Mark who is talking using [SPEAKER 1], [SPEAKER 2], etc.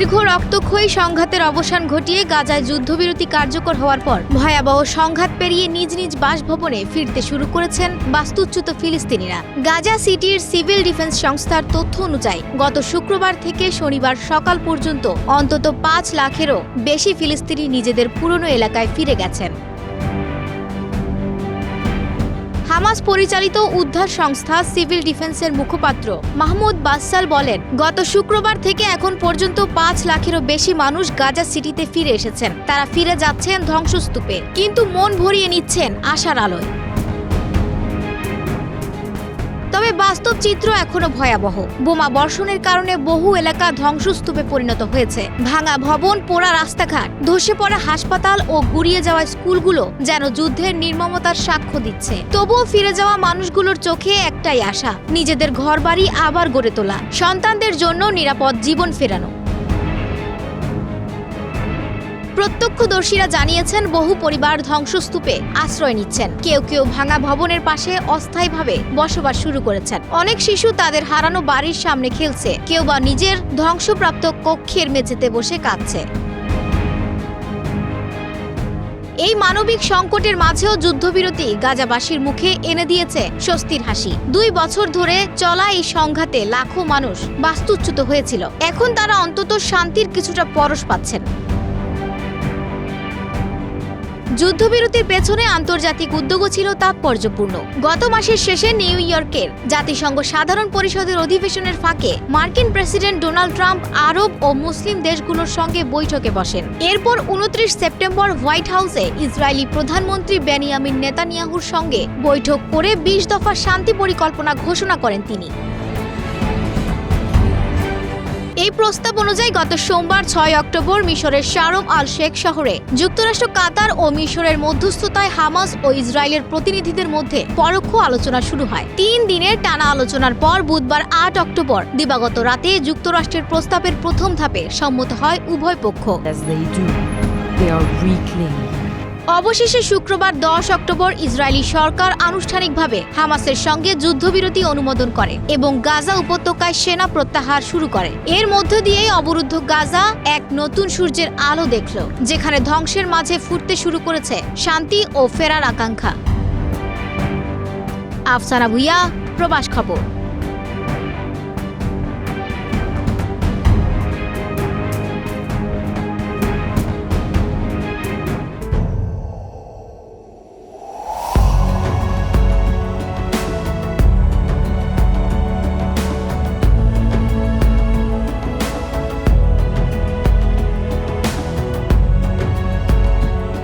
[SPEAKER 1] দীর্ঘ রক্তক্ষয়ী সংঘাতের অবসান ঘটিয়ে গাজায় যুদ্ধবিরতি কার্যকর হওয়ার পর ভয়াবহ সংঘাত পেরিয়ে নিজ নিজ বাসভবনে ফিরতে শুরু করেছেন বাস্তুচ্যুত ফিলিস্তিনিরা গাজা সিটির সিভিল ডিফেন্স সংস্থার তথ্য অনুযায়ী গত শুক্রবার থেকে শনিবার সকাল পর্যন্ত অন্তত পাঁচ লাখেরও বেশি ফিলিস্তিনি নিজেদের পুরনো এলাকায় ফিরে গেছেন হামাস পরিচালিত উদ্ধার সংস্থা সিভিল ডিফেন্সের মুখপাত্র মাহমুদ বাসাল বলেন গত শুক্রবার থেকে এখন পর্যন্ত পাঁচ লাখেরও বেশি মানুষ গাজা সিটিতে ফিরে এসেছেন তারা ফিরে যাচ্ছেন ধ্বংসস্তূপে কিন্তু মন ভরিয়ে নিচ্ছেন আশার আলোয় তবে বাস্তব চিত্র এখনো ভয়াবহ বোমা বর্ষণের কারণে বহু এলাকা ধ্বংসস্তূপে পরিণত হয়েছে ভাঙা ভবন পোড়া রাস্তাঘাট ধসে পড়া হাসপাতাল ও গুড়িয়ে যাওয়া স্কুলগুলো যেন যুদ্ধের নির্মমতার সাক্ষ্য দিচ্ছে তবুও ফিরে যাওয়া মানুষগুলোর চোখে একটাই আশা নিজেদের ঘরবাড়ি আবার গড়ে তোলা সন্তানদের জন্য নিরাপদ জীবন ফেরানো প্রত্যক্ষদর্শীরা জানিয়েছেন বহু পরিবার ধ্বংসস্তূপে আশ্রয় নিচ্ছেন কেউ কেউ ভাঙা ভবনের পাশে অস্থায়ীভাবে বসবাস শুরু করেছেন অনেক শিশু তাদের হারানো বাড়ির সামনে খেলছে কেউ বা নিজের ধ্বংসপ্রাপ্ত কক্ষের মেঝেতে বসে কাঁদছে এই মানবিক সংকটের মাঝেও যুদ্ধবিরতি গাজাবাসীর মুখে এনে দিয়েছে স্বস্তির হাসি দুই বছর ধরে চলা এই সংঘাতে লাখো মানুষ বাস্তুচ্যুত হয়েছিল এখন তারা অন্তত শান্তির কিছুটা পরশ পাচ্ছেন যুদ্ধবিরতির পেছনে আন্তর্জাতিক উদ্যোগও ছিল তাৎপর্যপূর্ণ গত মাসের শেষে নিউ ইয়র্কের জাতিসংঘ সাধারণ পরিষদের অধিবেশনের ফাঁকে মার্কিন প্রেসিডেন্ট ডোনাল্ড ট্রাম্প আরব ও মুসলিম দেশগুলোর সঙ্গে বৈঠকে বসেন এরপর উনত্রিশ সেপ্টেম্বর হোয়াইট হাউসে ইসরায়েলি প্রধানমন্ত্রী বেনিয়ামিন নেতানিয়াহুর সঙ্গে বৈঠক করে বিশ দফা শান্তি পরিকল্পনা ঘোষণা করেন তিনি এই প্রস্তাব অনুযায়ী গত সোমবার ছয় অক্টোবর মিশরের শারম আল শেখ শহরে যুক্তরাষ্ট্র কাতার ও মিশরের মধ্যস্থতায় হামাস ও ইসরায়েলের প্রতিনিধিদের মধ্যে পরোক্ষ আলোচনা শুরু হয় তিন দিনের টানা আলোচনার পর বুধবার আট অক্টোবর দিবাগত রাতে যুক্তরাষ্ট্রের প্রস্তাবের প্রথম ধাপে সম্মত হয় উভয় পক্ষ অবশেষে শুক্রবার দশ অক্টোবর ইসরায়েলি সরকার আনুষ্ঠানিকভাবে হামাসের সঙ্গে যুদ্ধবিরতি অনুমোদন করে এবং গাজা উপত্যকায় সেনা প্রত্যাহার শুরু করে এর মধ্য দিয়ে অবরুদ্ধ গাজা এক নতুন সূর্যের আলো দেখল যেখানে ধ্বংসের মাঝে ফুটতে শুরু করেছে শান্তি ও ফেরার আকাঙ্ক্ষা আফসানা ভুইয়া প্রবাস খবর